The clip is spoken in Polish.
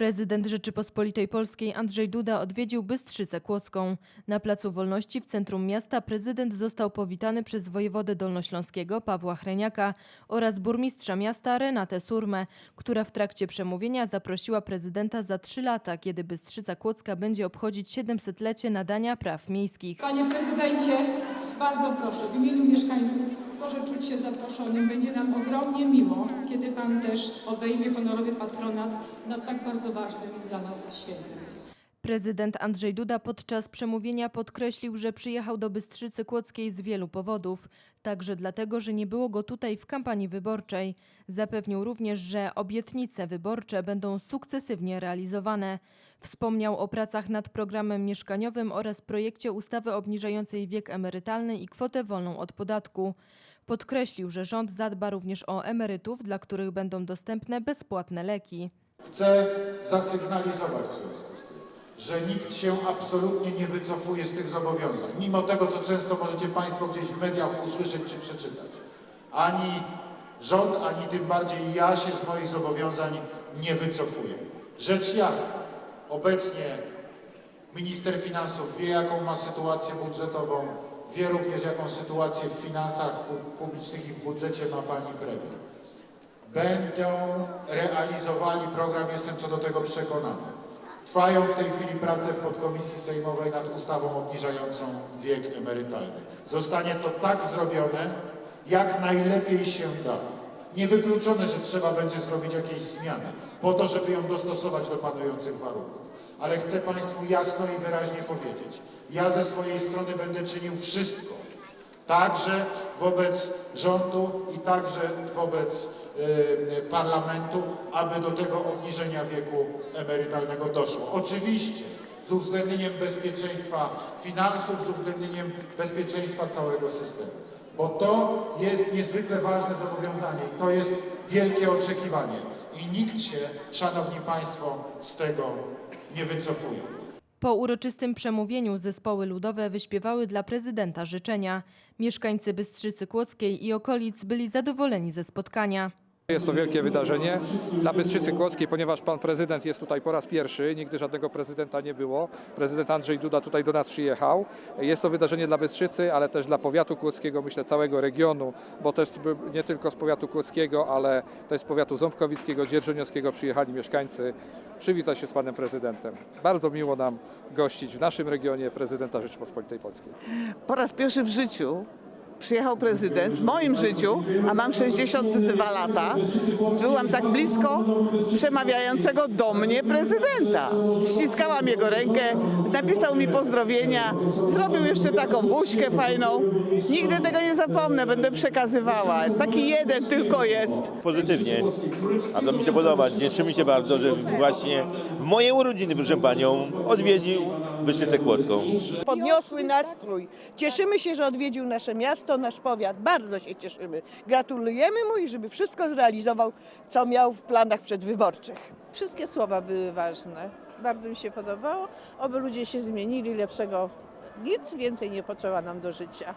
Prezydent Rzeczypospolitej Polskiej Andrzej Duda odwiedził Bystrzycę Kłodzką. Na Placu Wolności w centrum miasta prezydent został powitany przez wojewodę dolnośląskiego Pawła Chreniaka oraz burmistrza miasta Renatę Surmę, która w trakcie przemówienia zaprosiła prezydenta za trzy lata, kiedy Bystrzyca Kłodzka będzie obchodzić 700-lecie nadania praw miejskich. Panie prezydencie, bardzo proszę, w imieniu mieszkańców proszę czuć się zaproszonym. Będzie nam ogromnie miło, kiedy Pan też obejmie honorowy patronat nad tak bardzo ważnym dla nas świętem. Prezydent Andrzej Duda podczas przemówienia podkreślił, że przyjechał do Bystrzycy Kłodzkiej z wielu powodów, także dlatego, że nie było go tutaj w kampanii wyborczej. Zapewnił również, że obietnice wyborcze będą sukcesywnie realizowane. Wspomniał o pracach nad programem mieszkaniowym oraz projekcie ustawy obniżającej wiek emerytalny i kwotę wolną od podatku. Podkreślił, że rząd zadba również o emerytów, dla których będą dostępne bezpłatne leki. Chcę zasygnalizować w związku z tym, że nikt się absolutnie nie wycofuje z tych zobowiązań, mimo tego, co często możecie Państwo gdzieś w mediach usłyszeć czy przeczytać. Ani rząd, ani tym bardziej ja się z moich zobowiązań nie wycofuję. Rzecz jasna, obecnie minister finansów wie, jaką ma sytuację budżetową, wie również, jaką sytuację w finansach pu- publicznych i w budżecie ma pani premier będą realizowali program, jestem co do tego przekonany. Trwają w tej chwili prace w podkomisji sejmowej nad ustawą obniżającą wiek emerytalny. Zostanie to tak zrobione, jak najlepiej się da. Niewykluczone, że trzeba będzie zrobić jakieś zmiany, po to, żeby ją dostosować do panujących warunków. Ale chcę Państwu jasno i wyraźnie powiedzieć, ja ze swojej strony będę czynił wszystko, także wobec rządu i także wobec e, parlamentu, aby do tego obniżenia wieku emerytalnego doszło. Oczywiście z uwzględnieniem bezpieczeństwa finansów, z uwzględnieniem bezpieczeństwa całego systemu. Bo to jest niezwykle ważne zobowiązanie i to jest wielkie oczekiwanie. I nikt się, Szanowni Państwo, z tego nie wycofuje. Po uroczystym przemówieniu zespoły ludowe wyśpiewały dla prezydenta życzenia. Mieszkańcy Bystrzycy Kłodzkiej i okolic byli zadowoleni ze spotkania. Jest to wielkie wydarzenie dla Bystrzycy Kłodzkiej, ponieważ pan prezydent jest tutaj po raz pierwszy, nigdy żadnego prezydenta nie było. Prezydent Andrzej Duda tutaj do nas przyjechał. Jest to wydarzenie dla Bystrzycy, ale też dla powiatu kłodzkiego, myślę całego regionu, bo też nie tylko z powiatu kłodzkiego, ale też z powiatu ząbkowickiego, dzierżoniowskiego przyjechali mieszkańcy przywitać się z panem prezydentem. Bardzo miło nam gościć w naszym regionie prezydenta Rzeczypospolitej Polskiej. Po raz pierwszy w życiu przyjechał prezydent, w moim życiu, a mam 62 lata, byłam tak blisko przemawiającego do mnie prezydenta. Ściskałam jego rękę, napisał mi pozdrowienia, zrobił jeszcze taką buźkę fajną. Nigdy tego nie zapomnę, będę przekazywała. Taki jeden tylko jest. pozytywnie. A to mi się podoba. Cieszymy się bardzo, że właśnie w moje urodziny, proszę panią, odwiedził Bystrzycę Kłodzką. podniosły nastrój. Cieszymy się, że odwiedził nasze miasto, nasz powiat. Bardzo się cieszymy. Gratulujemy mu i żeby wszystko zrealizował, co miał w planach przedwyborczych. Wszystkie słowa były ważne. Bardzo mi się podobało. Oby ludzie się zmienili, lepszego nic więcej nie potrzeba nam do życia.